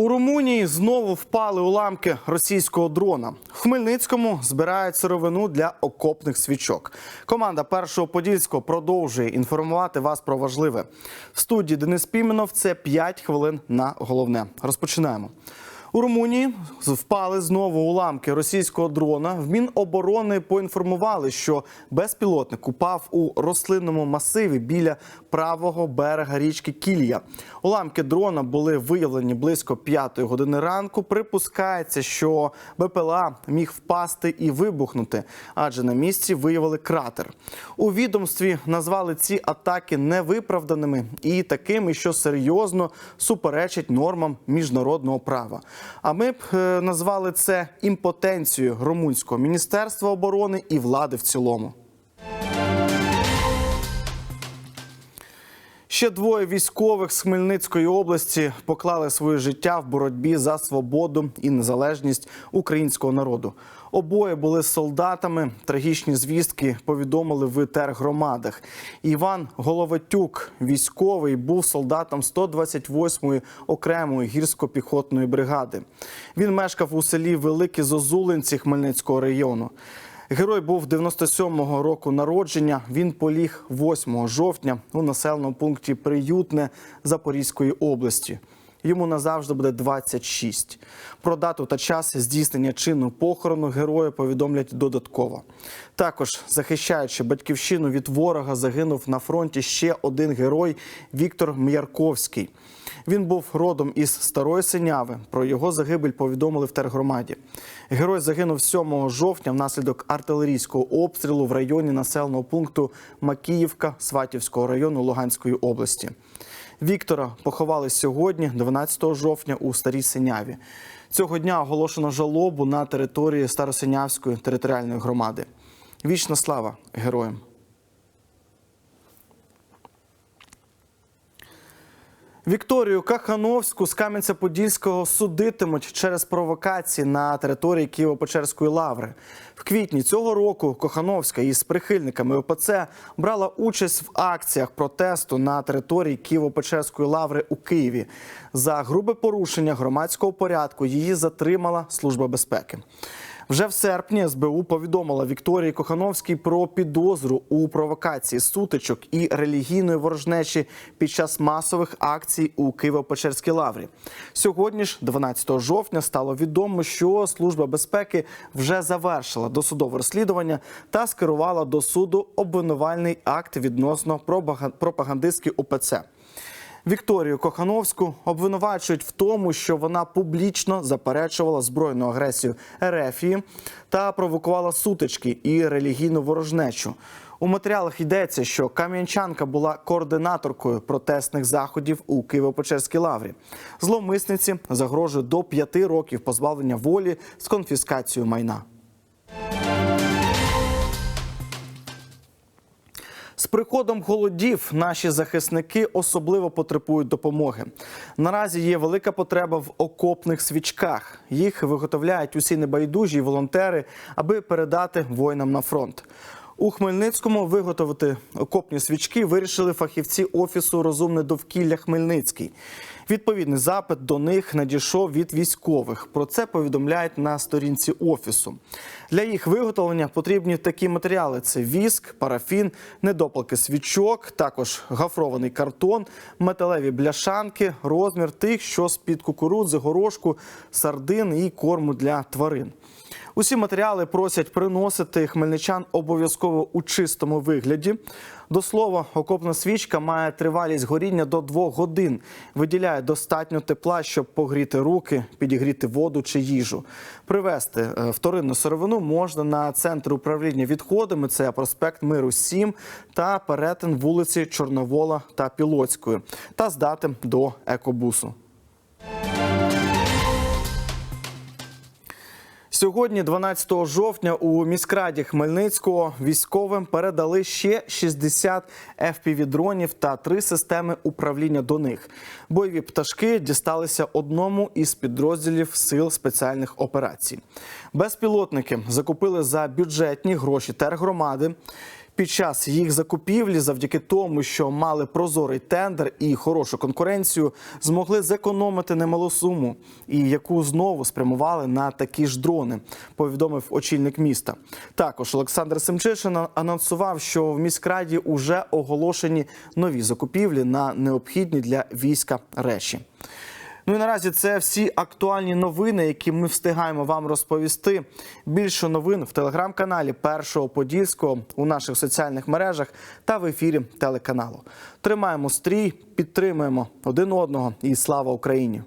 У Румунії знову впали уламки російського дрона. В Хмельницькому збирають сировину для окопних свічок. Команда першого подільського продовжує інформувати вас про важливе. В студії Денис Піменов це 5 хвилин на головне. Розпочинаємо. У Румунії впали знову уламки російського дрона. В Міноборони поінформували, що безпілотник упав у рослинному масиві біля правого берега річки Кілія. Уламки дрона були виявлені близько п'ятої години ранку. Припускається, що БПЛА міг впасти і вибухнути, адже на місці виявили кратер. У відомстві назвали ці атаки невиправданими і такими, що серйозно суперечать нормам міжнародного права. А ми б е, назвали це імпотенцією румунського міністерства оборони і влади в цілому. Ще двоє військових з Хмельницької області поклали своє життя в боротьбі за свободу і незалежність українського народу. Обоє були солдатами. Трагічні звістки повідомили в тергромадах. Іван Головатюк, військовий, був солдатом 128-ї окремої гірсько-піхотної бригади. Він мешкав у селі Великі Зозулинці Хмельницького району. Герой був 97-го року народження. Він поліг 8 жовтня у населеному пункті Приютне Запорізької області. Йому назавжди буде 26. Про дату та час здійснення чину похорону героя повідомлять додатково. Також, захищаючи батьківщину від ворога, загинув на фронті ще один герой Віктор М'ярковський. Він був родом із старої синяви. Про його загибель повідомили в тергромаді. Герой загинув 7 жовтня внаслідок артилерійського обстрілу в районі населеного пункту Макіївка Сватівського району Луганської області. Віктора поховали сьогодні, 12 жовтня, у Старій Синяві. Цього дня оголошено жалобу на території Старосинявської територіальної громади. Вічна слава героям! Вікторію Кахановську з Кам'янця-Подільського судитимуть через провокації на території Києво-Печерської лаври. В квітні цього року Кохановська із прихильниками ОПЦ брала участь в акціях протесту на території Києво-Печерської лаври у Києві. За грубе порушення громадського порядку її затримала Служба безпеки. Вже в серпні СБУ повідомила Вікторії Кохановській про підозру у провокації сутичок і релігійної ворожнечі під час масових акцій у Києво-Печерській лаврі. Сьогодні ж, 12 жовтня, стало відомо, що служба безпеки вже завершила досудове розслідування та скерувала до суду обвинувальний акт відносно пропага- пропагандистської ОПЦ. Вікторію Кохановську обвинувачують в тому, що вона публічно заперечувала збройну агресію РФії та провокувала сутички і релігійну ворожнечу. У матеріалах йдеться, що Кам'янчанка була координаторкою протестних заходів у Києво-Печерській лаврі. Зловмисниці загрожує до п'яти років позбавлення волі з конфіскацією майна. Приходом голодів наші захисники особливо потребують допомоги. Наразі є велика потреба в окопних свічках. Їх виготовляють усі небайдужі волонтери, аби передати воїнам на фронт. У Хмельницькому виготовити окопні свічки вирішили фахівці офісу Розумне довкілля Хмельницький. Відповідний запит до них надійшов від військових. Про це повідомляють на сторінці офісу. Для їх виготовлення потрібні такі матеріали: це віск, парафін, недопалки свічок, також гафрований картон, металеві бляшанки, розмір тих, що з-під кукурудзи, горошку, сардин і корму для тварин. Усі матеріали просять приносити хмельничан обов'язково у чистому вигляді. До слова, окопна свічка має тривалість горіння до двох годин. Виділяє достатньо тепла, щоб погріти руки, підігріти воду чи їжу. Привезти е, вторинну сировину можна на центр управління відходами. Це проспект Миру 7 та перетин вулиці Чорновола та Пілоцької, та здати до екобусу. Сьогодні, 12 жовтня, у міськраді Хмельницького військовим передали ще 60 FPV-дронів та три системи управління до них. Бойові пташки дісталися одному із підрозділів сил спеціальних операцій. Безпілотники закупили за бюджетні гроші тергромади. Під час їх закупівлі, завдяки тому, що мали прозорий тендер і хорошу конкуренцію, змогли зекономити немалу суму, і яку знову спрямували на такі ж дрони, повідомив очільник міста. Також Олександр Семчишин анонсував, що в міськраді уже оголошені нові закупівлі на необхідні для війська речі. Ну і наразі це всі актуальні новини, які ми встигаємо вам розповісти. Більше новин в телеграм-каналі Першого Подільського у наших соціальних мережах та в ефірі телеканалу. Тримаємо стрій, підтримуємо один одного і слава Україні!